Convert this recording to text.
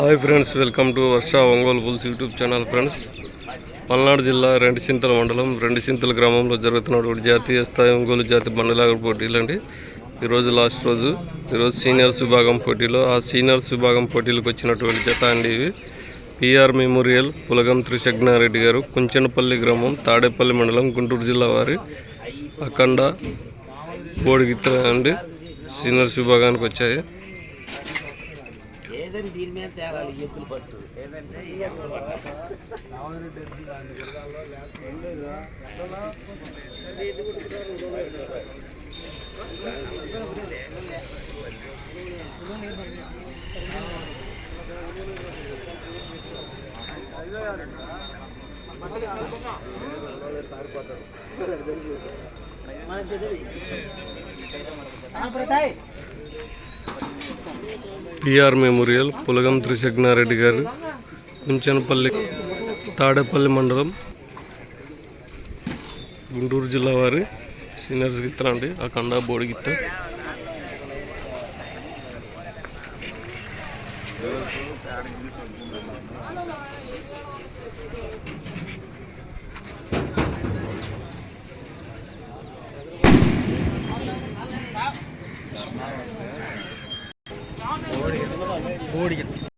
Hi friends welcome to Varsha Ongole bulls YouTube channel friends Palnadu జిల్లా రెండుచింతల మండలం రెండుచింతల గ్రామంలో జరుగుతున్నటువంటి జాతీయ స్థాయి ఒంగోలు జాతి బండలాగ పోటీలు అండి. ఈరోజు లాస్ట్ రోజు ఈరోజు సీనియర్స్ విభాగం పోటీలో ఆ సీనియర్స్ విభాగం పోటీలకు వచ్చినటువంటి జత అండి ఇవి. పిఆర్ మెమోరియల్ పులగం త్రిశగ్నారెడ్డి గారు కుంచెనపల్లి గ్రామం తాడేపల్లి మండలం గుంటూరు జిల్లా వారి అఖండ బోడిగిత్త అండి. సీనియర్స్ విభాగానికి వచ్చాయి. ఏదంటే దీని మీద తేలాలి ఎత్తులు పట్టు. ఏదంటే ఎత్తులు పట్టు. పిఆర్ మెమోరియల్ పులగం త్రిశగ్నారెడ్డి గారు ముంచనపల్లి తాడేపల్లి మండలం గుంటూరు జిల్లా వారి సీనియర్స్ గిత్త అండి అఖండ బోడి గిత్త. ഓടിക്കണം.